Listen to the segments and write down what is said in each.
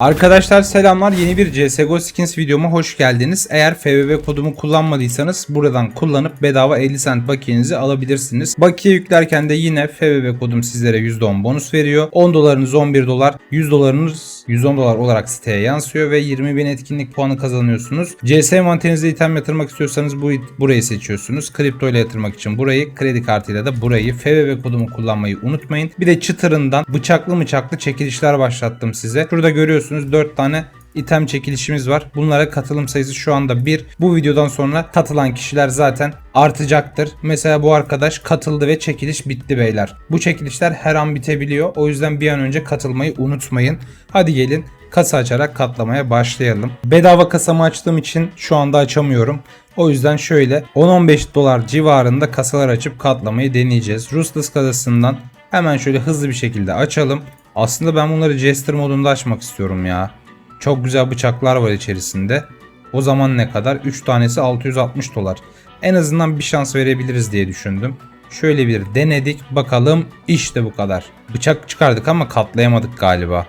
Arkadaşlar selamlar yeni bir CSGO Skins videoma hoş geldiniz. Eğer FBB kodumu kullanmadıysanız buradan kullanıp bedava 50 cent bakiyenizi alabilirsiniz. Bakiye yüklerken de yine FBB kodum sizlere %10 bonus veriyor. 10 dolarınız 11 dolar, 100 dolarınız 110 dolar olarak siteye yansıyor ve 20 bin etkinlik puanı kazanıyorsunuz. CS manteninize item yatırmak istiyorsanız bu burayı seçiyorsunuz. Kripto ile yatırmak için burayı, kredi kartıyla da burayı. FBB kodumu kullanmayı unutmayın. Bir de çıtırından bıçaklı bıçaklı çekilişler başlattım size. Şurada görüyorsunuz 4 tane item çekilişimiz var. Bunlara katılım sayısı şu anda 1. Bu videodan sonra katılan kişiler zaten artacaktır. Mesela bu arkadaş katıldı ve çekiliş bitti beyler. Bu çekilişler her an bitebiliyor. O yüzden bir an önce katılmayı unutmayın. Hadi gelin kasa açarak katlamaya başlayalım. Bedava kasamı açtığım için şu anda açamıyorum. O yüzden şöyle 10-15 dolar civarında kasalar açıp katlamayı deneyeceğiz. Ruthless kasasından hemen şöyle hızlı bir şekilde açalım. Aslında ben bunları Jester modunda açmak istiyorum ya. Çok güzel bıçaklar var içerisinde. O zaman ne kadar? 3 tanesi 660 dolar. En azından bir şans verebiliriz diye düşündüm. Şöyle bir denedik. Bakalım işte bu kadar. Bıçak çıkardık ama katlayamadık galiba.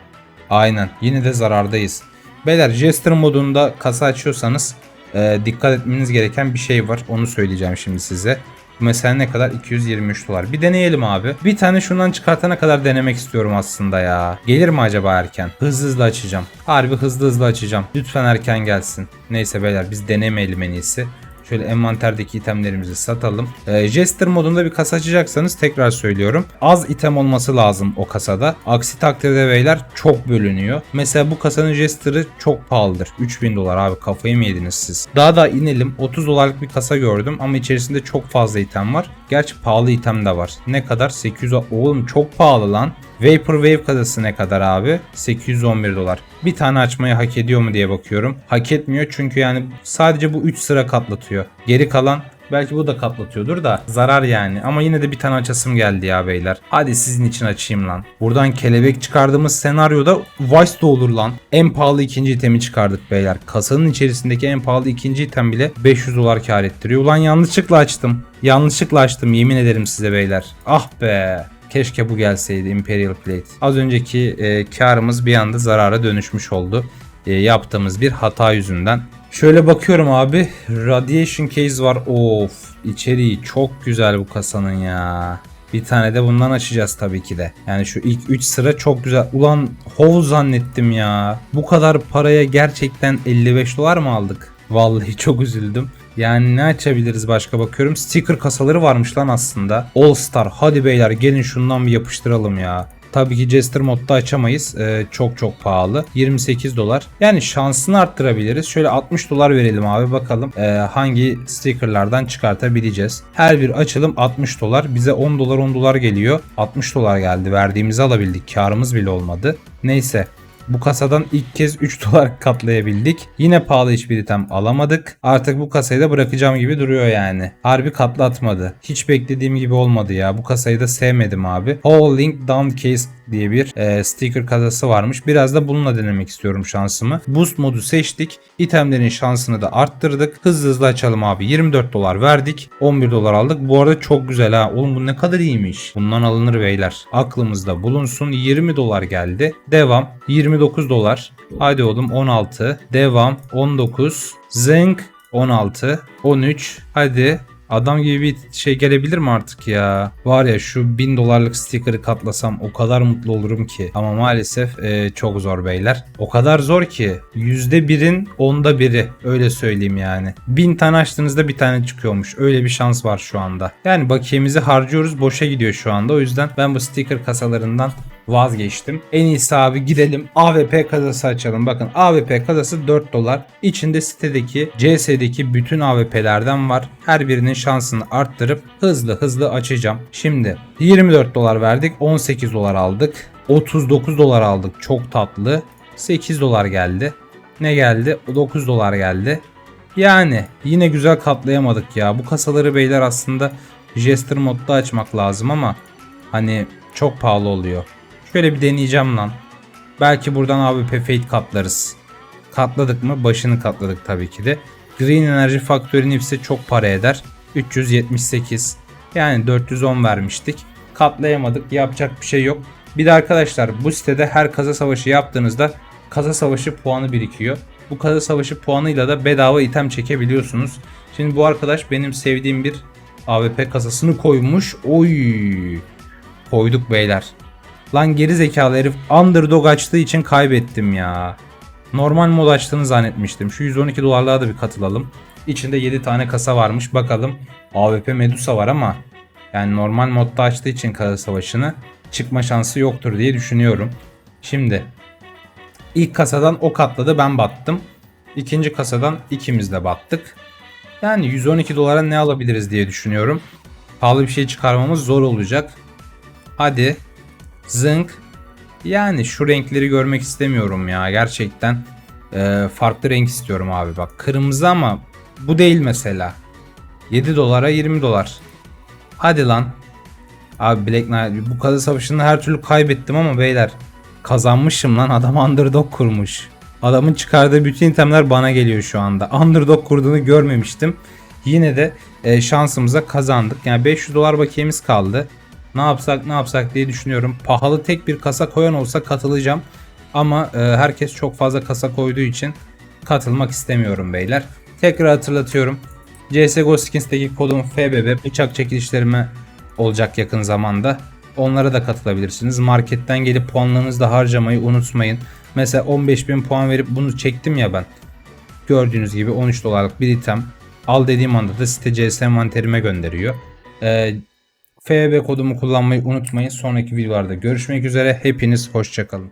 Aynen. Yine de zarardayız. Beyler Jester modunda kasa açıyorsanız e, dikkat etmeniz gereken bir şey var. Onu söyleyeceğim şimdi size. Mesela ne kadar? 223 dolar. Bir deneyelim abi. Bir tane şundan çıkartana kadar denemek istiyorum aslında ya. Gelir mi acaba erken? Hızlı hızlı açacağım. Harbi hızlı hızlı açacağım. Lütfen erken gelsin. Neyse beyler biz denemeyelim en iyisi. Şöyle envanterdeki itemlerimizi satalım. Ee, Jester modunda bir kasa açacaksanız tekrar söylüyorum. Az item olması lazım o kasada. Aksi takdirde beyler çok bölünüyor. Mesela bu kasanın Jester'ı çok pahalıdır. 3000 dolar abi kafayı mı yediniz siz? Daha da inelim. 30 dolarlık bir kasa gördüm ama içerisinde çok fazla item var. Gerçi pahalı item de var. Ne kadar? 800 Oğlum çok pahalı lan. Vapor Wave kasası ne kadar abi? 811 dolar. Bir tane açmayı hak ediyor mu diye bakıyorum. Hak etmiyor çünkü yani sadece bu 3 sıra katlatıyor. Geri kalan Belki bu da katlatıyordur da zarar yani. Ama yine de bir tane açasım geldi ya beyler. Hadi sizin için açayım lan. Buradan kelebek çıkardığımız senaryoda Vice de olur lan. En pahalı ikinci itemi çıkardık beyler. Kasanın içerisindeki en pahalı ikinci item bile 500 dolar kar ettiriyor. Ulan yanlışlıkla açtım. Yanlışlıkla açtım yemin ederim size beyler. Ah be. Keşke bu gelseydi Imperial Plate. Az önceki e, karımız bir anda zarara dönüşmüş oldu. E, yaptığımız bir hata yüzünden. Şöyle bakıyorum abi. Radiation case var. Of. içeriği çok güzel bu kasanın ya. Bir tane de bundan açacağız tabii ki de. Yani şu ilk 3 sıra çok güzel. Ulan hov zannettim ya. Bu kadar paraya gerçekten 55 dolar mı aldık? Vallahi çok üzüldüm. Yani ne açabiliriz başka bakıyorum. Sticker kasaları varmış lan aslında. All Star. Hadi beyler gelin şundan bir yapıştıralım ya. Tabii ki Jester modda açamayız. Ee, çok çok pahalı. 28 dolar. Yani şansını arttırabiliriz. Şöyle 60 dolar verelim abi bakalım ee, hangi stickerlardan çıkartabileceğiz. Her bir açılım 60 dolar. Bize 10 dolar 10 dolar geliyor. 60 dolar geldi. Verdiğimizi alabildik. Karımız bile olmadı. Neyse bu kasadan ilk kez 3 dolar katlayabildik. Yine pahalı hiçbir item alamadık. Artık bu kasayı da bırakacağım gibi duruyor yani. Harbi katlatmadı. Hiç beklediğim gibi olmadı ya. Bu kasayı da sevmedim abi. Howling Down Case diye bir e, sticker kasası varmış. Biraz da bununla denemek istiyorum şansımı. Boost modu seçtik. İtemlerin şansını da arttırdık. Hızlı hızlı açalım abi. 24 dolar verdik. 11 dolar aldık. Bu arada çok güzel ha. Oğlum bu ne kadar iyiymiş. Bundan alınır beyler. Aklımızda bulunsun. 20 dolar geldi. Devam. 29 dolar. Hadi oğlum 16. Devam. 19. Zenk 16. 13. Hadi Adam gibi bir şey gelebilir mi artık ya? Var ya şu 1000 dolarlık sticker'ı katlasam o kadar mutlu olurum ki. Ama maalesef e, çok zor beyler. O kadar zor ki %1'in onda biri öyle söyleyeyim yani. 1000 tane açtığınızda bir tane çıkıyormuş. Öyle bir şans var şu anda. Yani bakiyemizi harcıyoruz boşa gidiyor şu anda. O yüzden ben bu sticker kasalarından vazgeçtim. En iyisi abi gidelim AWP kasası açalım. Bakın AWP kasası 4 dolar. İçinde sitedeki CS'deki bütün AWP'lerden var. Her birinin şansını arttırıp hızlı hızlı açacağım. Şimdi 24 dolar verdik 18 dolar aldık. 39 dolar aldık çok tatlı. 8 dolar geldi. Ne geldi? 9 dolar geldi. Yani yine güzel katlayamadık ya. Bu kasaları beyler aslında Jester modda açmak lazım ama hani çok pahalı oluyor. Şöyle bir deneyeceğim lan. Belki buradan AWP Fate katlarız. Katladık mı? Başını katladık tabii ki de. Green Energy Factory'nin hepsi çok para eder. 378. Yani 410 vermiştik. Katlayamadık. Yapacak bir şey yok. Bir de arkadaşlar bu sitede her kaza savaşı yaptığınızda kasa savaşı puanı birikiyor. Bu kasa savaşı puanıyla da bedava item çekebiliyorsunuz. Şimdi bu arkadaş benim sevdiğim bir AWP kasasını koymuş. Oy! Koyduk beyler. Lan geri zekalı herif underdog açtığı için kaybettim ya. Normal mod açtığını zannetmiştim. Şu 112 dolarlığa da bir katılalım. İçinde 7 tane kasa varmış. Bakalım AWP Medusa var ama yani normal modda açtığı için kasa savaşını çıkma şansı yoktur diye düşünüyorum. Şimdi ilk kasadan o katladı ben battım. İkinci kasadan ikimiz de battık. Yani 112 dolara ne alabiliriz diye düşünüyorum. Pahalı bir şey çıkarmamız zor olacak. Hadi. Zınk. Yani şu renkleri görmek istemiyorum ya. Gerçekten e, farklı renk istiyorum abi. Bak kırmızı ama bu değil mesela. 7 dolara 20 dolar. Hadi lan. Abi Black Knight bu kazı savaşında her türlü kaybettim ama beyler kazanmışım lan adam underdog kurmuş. Adamın çıkardığı bütün itemler bana geliyor şu anda. Underdog kurduğunu görmemiştim. Yine de e, şansımıza kazandık. Yani 500 dolar bakiyemiz kaldı. Ne yapsak ne yapsak diye düşünüyorum. Pahalı tek bir kasa koyan olsa katılacağım. Ama e, herkes çok fazla kasa koyduğu için katılmak istemiyorum beyler. Tekrar hatırlatıyorum. CSGO Skins'teki kodum FBB bıçak çekilişlerime olacak yakın zamanda. Onlara da katılabilirsiniz. Marketten gelip puanlarınızı da harcamayı unutmayın. Mesela 15.000 puan verip bunu çektim ya ben. Gördüğünüz gibi 13 dolarlık bir item. Al dediğim anda da site CS envanterime gönderiyor. Ee, FB kodumu kullanmayı unutmayın. Sonraki videolarda görüşmek üzere. Hepiniz hoşçakalın.